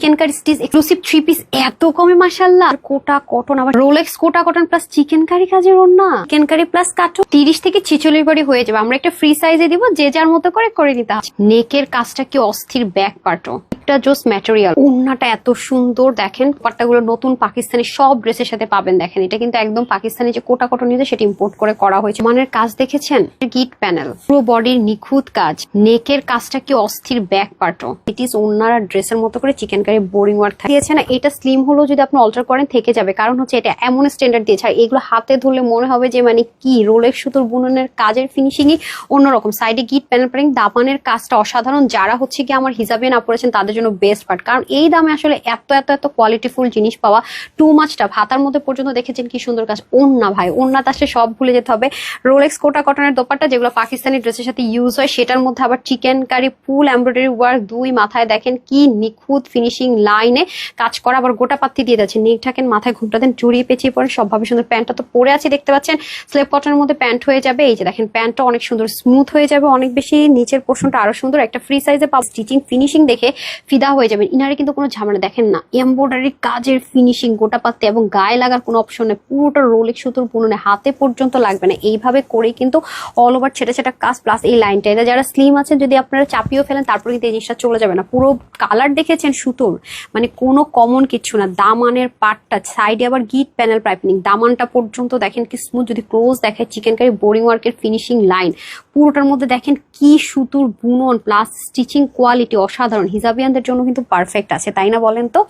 Chikan stitch exclusive three piece এত কমে মাসাল্লাহ কোটা কটন, আবার Rolex Kota cotton plus chikankari কাজের ওনা চিকেন কারি প্লাস কাটো তিরিশ থেকে ছিচল্লিশ বাড়ি হয়ে যাবে। আমরা একটা ফ্রি সাইজে দিব, যে যার মতো করে করে দিতে নেকের কাজটা কি অস্থির ব্যাক পার্টও একটা জোস ম্যাটেরিয়াল ওন্নাটা এত সুন্দর, দেখেন, পাট্টাগুলো নতুন পাকিস্তানি সব ড্রেসের সাথে পাবেন, দেখেন। এটা কিন্তু একদম পাকিস্তানি যে কোটা কটন নিতে সেটা ইম্পোর্ট করে করা হয়েছে। মানের কাজ দেখেছেন? গিট প্যানেল পুরো বডির নিখুঁত কাজ। নেকের কাজটা কি অস্থির ব্যাক পার্টও ইট ইজ ওনার ড্রেসের মতো করে চিকেন কারি বোরিং ওয়ার্ক দিয়েছে না, এটা স্লিম হলো যদি আপনি অল্টার করেন, থেকে যাবে। কারণ হচ্ছে এটা এমন স্ট্যান্ডার্ড দিয়েছে। আর এগুলো হাতে ধরলে মনে হবে যে মানে কি রোলের সুতোর বুননের কাজের ফিনিশিংই অন্যরকম। সাইডে গিট প্যানেল প্যানিং দাপানের কাজটা অসাধারণ। যারা হচ্ছে কি আমার হিসাবে না পড়েছেন তাদের জন্য বেস্ট পার্ট কারণ এই দামে আসলে এত এত এত কোয়ালিটিফুল জিনিস পাওয়া টু মাছটা ভাতার মধ্যে পর্যন্ত দেখেছেন কি সুন্দর কাজ। ওন্না ভাই ওন্নাতে আসলে সব ভুলে যেতে হবে। রোলেক্স কোটা কটনের দোপাট্টা যেগুলো পাকিস্তানি ড্রেসের সাথে ইউজ হয়, সেটার মধ্যে আবার chikankari full embroidery work দুই মাথায় দেখেন কি নিখুঁত ফিনিশিং লাইনে কাজ করা। আবার গোটা পাত্তি দিয়ে যাচ্ছে। নেক ঠাকেন মাথায় ঘুমটা দেন চুরিয়ে পেঁচিয়ে পরে সবভাবে সুন্দর। প্যান্টটা তো পরে আছে, দেখতে পাচ্ছেন? স্লেপ কটনের মধ্যে প্যান্ট হয়ে যাবে। এই যে দেখেন প্যান্টটা অনেক সুন্দর স্মুথ হয়ে যাবে, অনেক বেশি নিচের পোর্শনটা আরও সুন্দর। একটা ফ্রি সাইজে পাব স্টিচিং ফিনিশিং দেখে ফিদা হয়ে যাবেন। ইনারে কিন্তু কোনো ঝামেলা দেখেন না। এমব্রয়ডারি কাজের ফিনিশিং গোটা পাত্তি এবং গায়ে লাগার কোনো অপশন নেই। পুরোটা রোলেক সুতোর বুননে হাতে পর্যন্ত লাগবে না। এইভাবে করেই কিন্তু অল ওভার ছেটা ছেটা কাজ প্লাস এই লাইনটা এটা যারা স্লিম আছেন, যদি আপনারা চাপিয়েও ফেলেন, তারপরে কিন্তু এই জিনিসটা চলে যাবে না। পুরো কালার দেখেছেন সুতোর? মানে কোনো কমন কিচ্ছু না। দামানের পাটটা সাইডে আবার গিট প্যানেল পাইপিং দামানটা পর্যন্ত দেখেন কি স্মুথ যদি ক্লোজ দেখে চিকেন কারি বোরিং ওয়ার্কের ফিনিশিং লাইন পুরোটার মধ্যে দেখেন কি সুতোর বুনন প্লাস স্টিচিং কোয়ালিটি অসাধারণ। হিজাবিয়ানদের জন্য কিন্তু পারফেক্ট আছে, তাই না বলেন তো?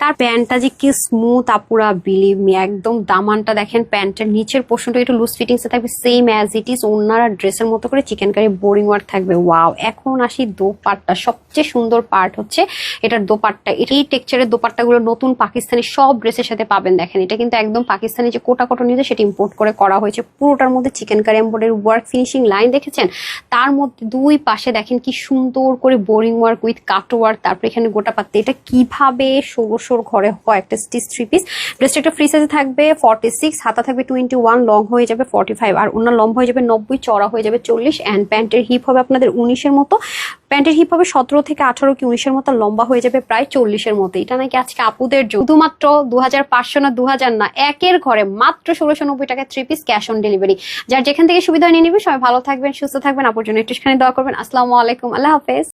তার প্যান্টটা যে কি স্মুথ আপুরা বিলিভ মি একদম দামানটা দেখেন, প্যান্টের নিচের পোর্শনটা একটু লুজ ফিটিংসে থাকবে সেম অ্যাজ ইট ইজ ওনারা ড্রেসের মতো করে চিকেন কারি বোরিং ওয়ার্ক থাকবে ওয়াও এখন আসি দোপাট্টা, সবচেয়ে সুন্দর পার্ট হচ্ছে এটার দোপাট্টা, এই টেক্সচারের দোপাট্টাগুলো নতুন পাকিস্তানি সব ড্রেসের সাথে পাবেন, দেখেন, এটা কিন্তু একদম পাকিস্তানি যে কোটা কটন নিতে সেটা ইম্পোর্ট করে করা হয়েছে, পুরোটার মধ্যে chikankari embroidery work finishing line দেখেছেন? তার মধ্যে দুই পাশে দেখেন কি সুন্দর করে boring work with cut work তারপর এখানে গোটা পাত্তে এটা কীভাবে ষোলোশোর ঘরে হয়? একটা স্টিচ থ্রি পিস ড্রেসটা একটা ফ্রি সাইজে থাকবে ফর্টি সিক্স হাতা থাকবে টোয়েন্টি ওয়ান লং হয়ে যাবে ফর্টি ফাইভ আর অন্য লম্বা হয়ে যাবে নব্বই চড়া হয়ে যাবে চল্লিশ অ্যান্ড প্যান্টের হিপ হবে আপনাদের উনিশের মতো। প্যান্টের হিপ হবে সতেরো থেকে আঠারো কি উনিশের মতো লম্বা হয়ে যাবে প্রায় চল্লিশের মতো। এটা নাকি আজকে আপুদের শুধুমাত্র দু হাজার পাঁচশো না দু হাজার না, একের ঘরে মাত্র ষোলোশো নব্বই টাকায় three piece cash on delivery যার যেখান থেকে সুবিধা নিয়ে নিবে, সবাই ভালো থাকবেন, সুস্থ থাকবেন, আপুর জন্য একটুখানি দোয়া করবেন। আসসালামু আলাইকুম, আল্লাহ হাফেজ।